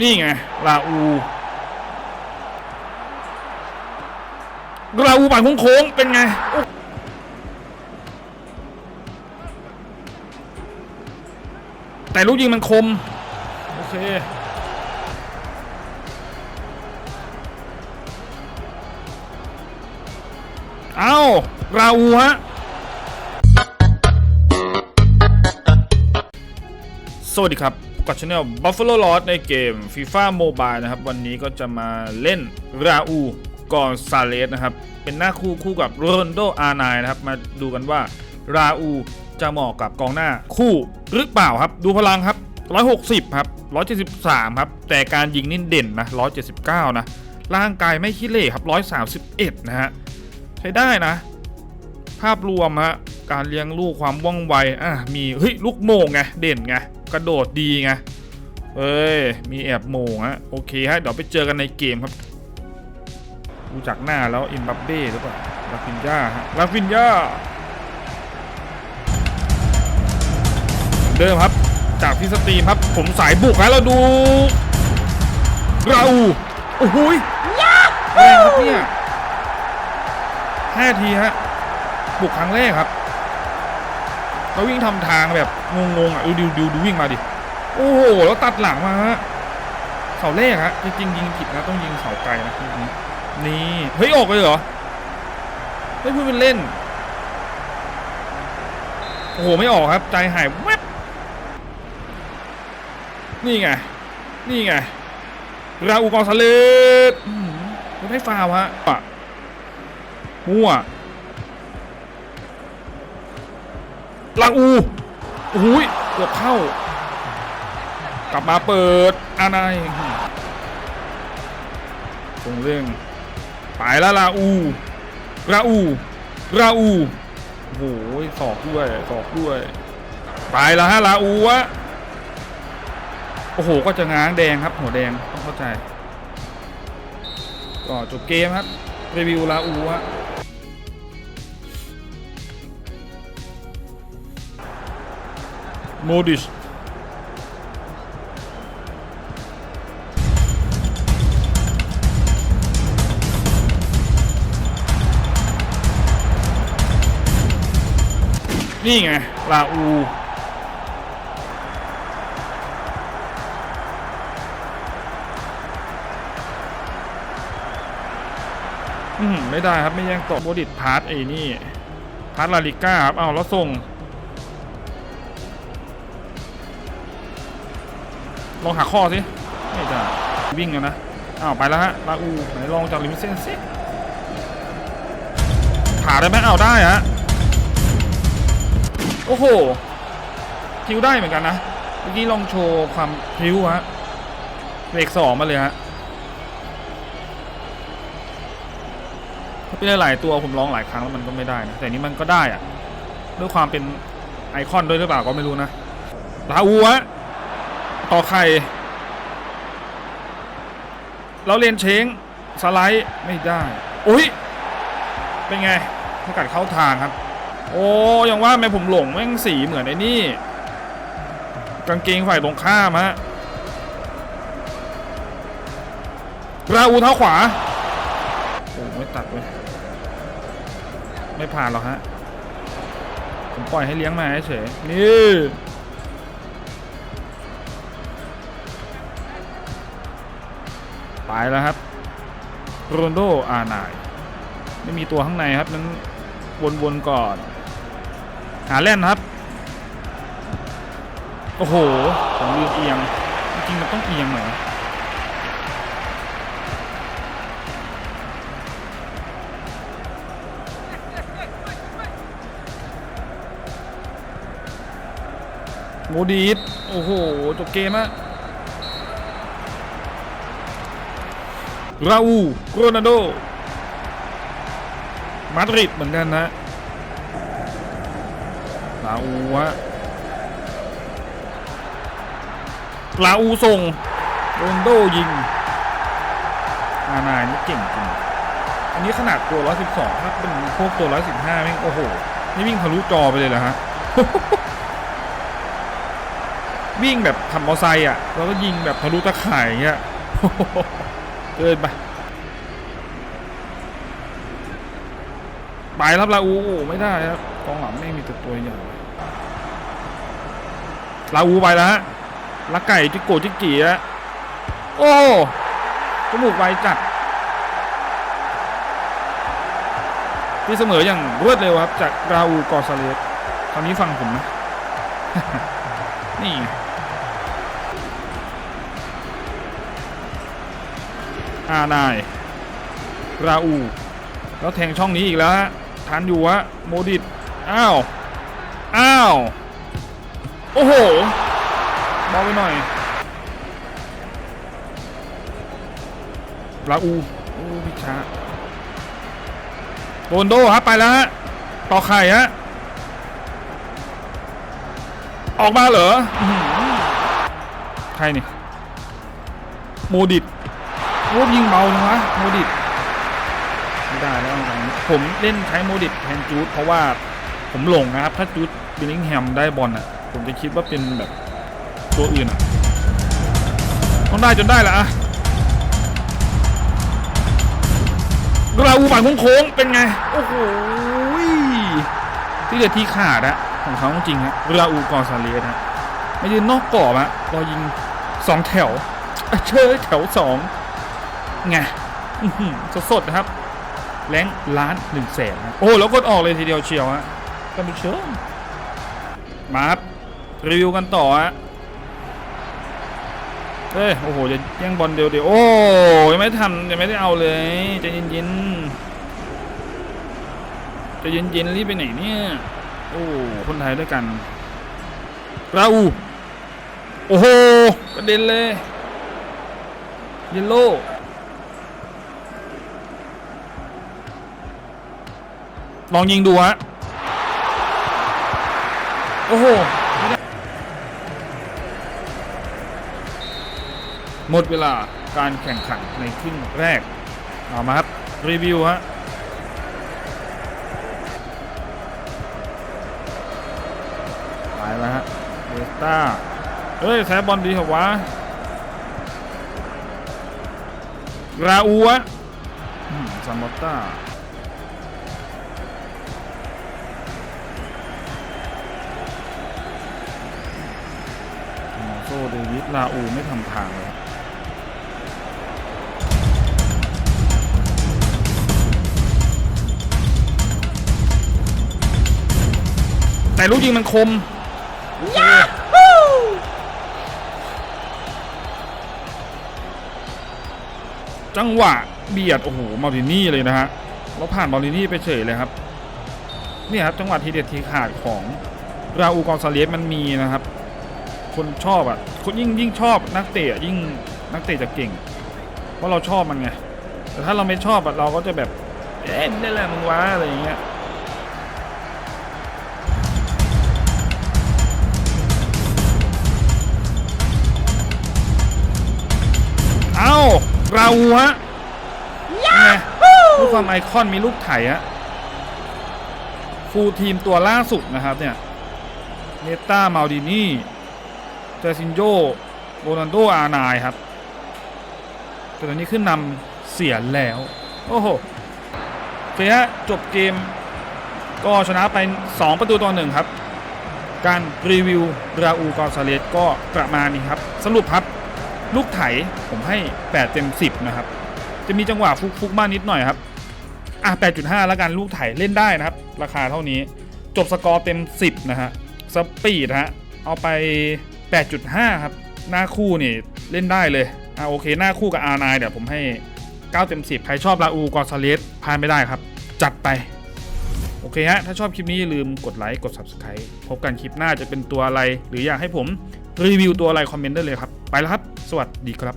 นี่ไงลาอูลาอูปั่นโค้งๆเป็นไงแต่ลูกยิงมันคม โอเคเอาราอูฮะสวัสดีครับ กับช anel Buffalo Lost ในเกม FIFA Mobile นะครับ วันนี้ก็จะมาเล่นราอูกอนซาเลสนะครับ เป็นหน้าคู่คู่กับโรนโดอาร์ไนนะครับ มาดูกันว่าราอูจะเหมาะกับกองหน้าคู่หรือเปล่าครับ ดูพลังครับ 160 ครับ 173 ครับ แต่การยิงนี่เด่นนะ 179 นะ ร่างกายไม่ขี้เหร่ครับ 131 นะฮะ ใช้ได้นะ ภาพรวมฮะ การเลี้ยงลูกความว่องไว อะ มี เฮ้ย ลูกโมงไง เด่นไง กระโดดดีไงเอ้ย มีแอบโมงฮะโอเคฮะเดี๋ยวไปเจอกันในเกมครับดูจากหน้าแล้วอิมบัปเบ้หรือเปล่าลาฟินยาฮะลาฟินยาเดิมครับ จากพี่สตรีมครับ ผมสายบุกฮะเราดูเราโอ้โหยแรงครับเนี่ยห้าทีฮะบุกครั้งแรกครับเราวิ่งทำทางแบบ งงๆอะดูดูดูดูวิ่งมาดิ โอ้โห แล้วตัดหลังมาฮะ เสาแรกฮะ จริงๆยิงผิดนะ ต้องยิงเสาไกลนะนี้นี่ เฮ้ย ออกเลยเหรอ เฮ้ยพูดเป็นเล่น โอ้โห ไม่ออกครับ ใจหายแวบนี่ไง นี่ไง ราอูกอนซาเลสอื้อหือไม่ฟาวฮะอะมั่วลาอู อ้ยเกือบเข้า กลับมาเปิดอานายตรงเรื่องไปแล้วลาอูราอูราอูโอ้โหสอกด้วยสอกด้วยไปแล้วฮะลาอูวะโอ้โห ก็จะง้างแดงครับ หัวแดงต้องเข้าใจ ก็จบเกมครับ รีวิวลาอูฮะ โมดิชนี่ไง ลาอู อืม ไม่ได้ครับ ไม่แย่งตกโมดิตพาร์ทไอ้นี่ พาร์ทลาลิก้าครับ เอาแล้วส่ง ลองหาข้อสิไม่ได้วิ่งกันนะอ้าวไปแล้วฮะลาอูไหนลองจากลิมิเซนสิผ่าได้ไหมเอาได้ฮะโอ้โหพิวได้เหมือนกันนะเมื่อกี้ลองโชว์ความพิวฮะเบรกสองมาเลยฮะถ้าเป็นหลายตัวผมลองหลายครั้งแล้วมันก็ไม่ได้นะแต่นี้มันก็ได้อะด้วยความเป็นไอคอนด้วยหรือเปล่าก็ไม่รู้นะลาอูฮะ ต่อไข่เราเรียนเช้งสไลด์ไม่ได้อุ้ยเป็นไงสกัดเข้าทางครับ โอ้ยังว่าแม่ผมหลงแม่งสีเหมือนไอ้นี่ กางเกงฝ่ายตรงข้ามฮะราอูเท้าขวาโอ้ไม่ตัดเลยไม่ผ่านหรอกฮะ ผมปล่อยให้เลี้ยงมาเฉยนี่ ไปแล้วครับโรนโดอานไม่มีตัวข้างในครับนั้นวนๆก่อน หาแล่นครับ โอ้โหผมลืมเอียง จริงๆมันต้องเอียงหน่อยนโมดีดโอ้โห จบเกมอะ ราอูโกรนาโด มาดริดเหมือนกันนะราอูฮะราอูส่งโรนโดยิง อานายนี่เก่งจริง อันนี้ขนาดตัว 112 ถ้าเป็นพวกตัว 115แม่งโอ้โห นี่วิ่งทะลุจอไปเลยเหรอฮะ วิ่งแบบขับมออไซค์อะ แล้วก็ยิงแบบทะลุตะข่ายอย่างเงี้ย เกินไปไปรับลาอูโอ้ไม่ได้ครับกองหลังไม่มีแต่ตัวใหญ่ลาอูไปแล้วฮะลักไก่จิกโกจิกกี่ฮะโอ้จมูกไวจัดที่เสมออย่างรวดเร็วครับ จากราอูกอซาเลสคราวนี้ฟังผมนะ นี่ อานาย ราอู แล้วแทงช่องนี้อีกแล้วฮะทันอยู่ฮะโมดิตอ้าว อ้าว โอ้โหเบาไปหน่อย ราอู โอ้พิชาโรนโดครับไปแล้วฮะ ต่อไข่ฮะ ออกมาเหรออื้อหือใครนี่ โมดิต โอ้ยิงเบานะวะโมดิตไม่ได้แล้วผมเล่นใช้โมดิตแทนจูดเพราะว่าผมหลงนะครับ ถ้าจูดบิลลิงแฮมได้บอลอะ ผมจะคิดว่าเป็นแบบตัวอื่นอะต้องได้จนได้ละอะกราอูหมายโค้งเป็นไง โอ้โหที่เด็ดที่ขาดอะของเขาจริงฮะเราอูกอนซาเลสฮะไมายืนนอกกรอบอะรอยิงสองแถวเชยแถวสอง ไงอื้อหือสดๆนะครับ แรงล้านหนึ่งแสนโอ้แล้วกดออกเลยทีเดียวเชียวฮะท่านผู้ชมมาครับรีวิวกันต่อฮะเอ้ยโอ้โหจะแย่งบอลเดียวเดียวโอ้ยังไม่ทำยังไม่ได้เอาเลยจะเย็นๆใจะเย็นๆรีบไปไหนเนี่ยโอ้คนไทยด้วยกันราอูโอ้โหกระเด็นเลยเยลโล่ ลองยิงดูฮะ โอ้โห หมดเวลาการแข่งขันในครึ่งแรก เอามาครับ รีวิวฮะไปแล้วฮะเดสต้าเฮ้ยแซบบอลดีเหรอวะราอูอะอืมซามอต้า โซเดวิดลาอูไม่ทำทางเลยแต่ลูกยิงมันคมจังหวะเบียด โอ้โหมารินี่เลยนะฮะเราผ่านมารินี่ไปเฉยเลยครับเนี่ยครับ จังหวะทีเด็ดทีขาดของราอูกอนซาเลสมันมีนะครับ คนชอบอะคนยิ่งยิ่งชอบนักเตะยิ่งนักเตะจะเก่ง เพราะเราชอบมันไง แต่ถ้าเราไม่ชอบอะเราก็จะแบบเอ๊ะนี่แหละมึงวะอะไรอย่างเงี้ยเอ้าเราฮะไงลูกความไอคอนมีลูกไถฮะฟูลทีมตัวล่าสุดนะครับเนี่ยเนต้ามาลดินี่ เจซินโยโรนัลโดอาร์นายครับแต่ตอนนี้ขึ้นนำเสียแล้ว โอ้โหเฟียจบเกมก็ชนะไป 2 ประตูต่อหนึ่งครับ การรีวิวราอูกอนซาเลสก็ประมาณนี้ครับ สรุปครับ ลูกไถผมให้ 8 เต็ม 10 นะครับ จะมีจังหวะฟุกๆมากนิดหน่อยครับ อะ 8.5 แล้วกันลูกไถเล่นได้นะครับ ราคาเท่านี้ จบสกอร์เต็ม 10 นะฮะ สปีดฮะ เอาไป 8.5 ครับ หน้าคู่นี่เล่นได้เลยอ่าโอเค หน้าคู่กับอานายเดี๋ยวผมให้ 9 เต็ม 10 ใครชอบลาอูกอซาเลสพลาดไม่ได้ครับ จัดไป โอเคฮะ ถ้าชอบคลิปนี้อย่าลืมกดไลค์กด Subscribe พบกันคลิปหน้าจะเป็นตัวอะไร หรืออยากให้ผมรีวิวตัวอะไรคอมเมนต์ได้เลยครับ ไปแล้วครับ สวัสดีครับ